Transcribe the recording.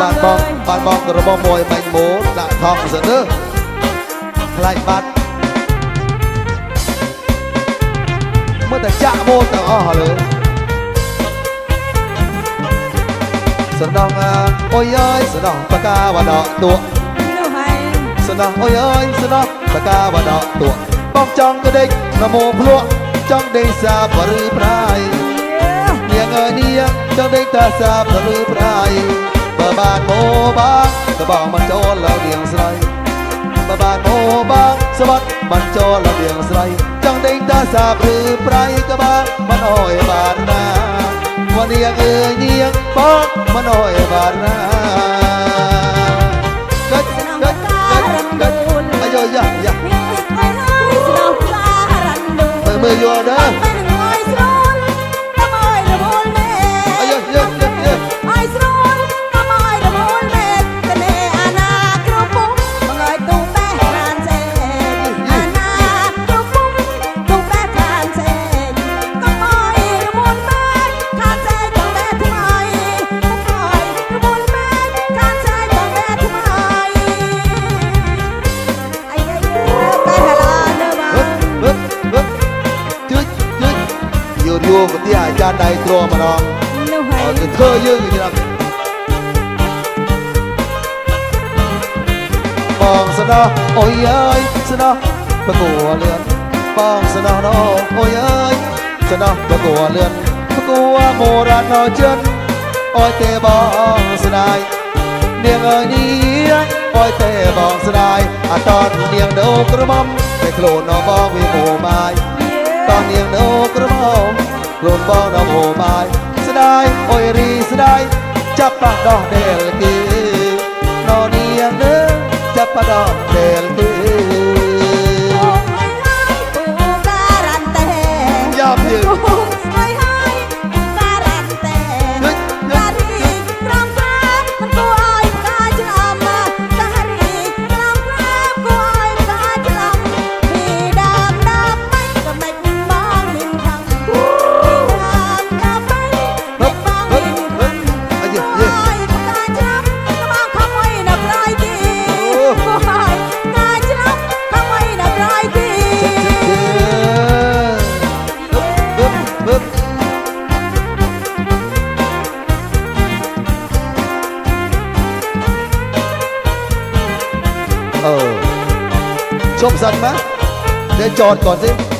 បានបងបានបងរបស់មួយបាញ់ម៉ូដាក់ថងសិនទៅខ្លាចបាត់មើលតែចាក់ម៉ូទាំងអស់លើសណ្ដោះអូយអើយសណ្ដោះបកាវដកទួសណ្ដោះអូយអើយសណ្ដោះបកាវដកទួបងចង់ក្ដេចនមោភ្លក់ចង់ដេកសាបឬប្រាយនាងអើយនាងចង់ដេកតាសាបឬប្រាយ បាទបោបាទសបងមិនចូលលើរៀងស្រីបបាទបោបាទសបាត់មិនចូលលើរៀងស្រីចង់ដេញតាសាបឬប្រៃក៏បាទមិនអោយបាទណាមកនាងអើយនាងបងមិនអោយបាទណាកិច្ចកិច្ចកិច្ចកិច្ចអាយយ៉ាយ៉ាមើលមើលយល់ដែរ ចាដៃទ្រាំម្ដងនោះហើយទៅធ្វើយើងយល់បងស្ដោះអូយអើយស្ដោះបកួលឿនបងស្ដោះណូអូយអើយស្ដោះបកួលឿនបកួមរណោចិនអូយទេបងស្ដាយនាងអើយនេះអូយទេបងស្ដាយអតតនាងដូក្រមុំតែខ្លួននៅបងវាមោម៉ាយតនាងដូ ខ្លួនបងដល់ហូបាយស្ដាយអុយរីស្ដាយចាប់ប៉ះដោះដែលគេនរនាងនឹងចាប់ប៉ះដោះដែលគេ ชมสันไหมเดี๋ยวจอดก่อนสิ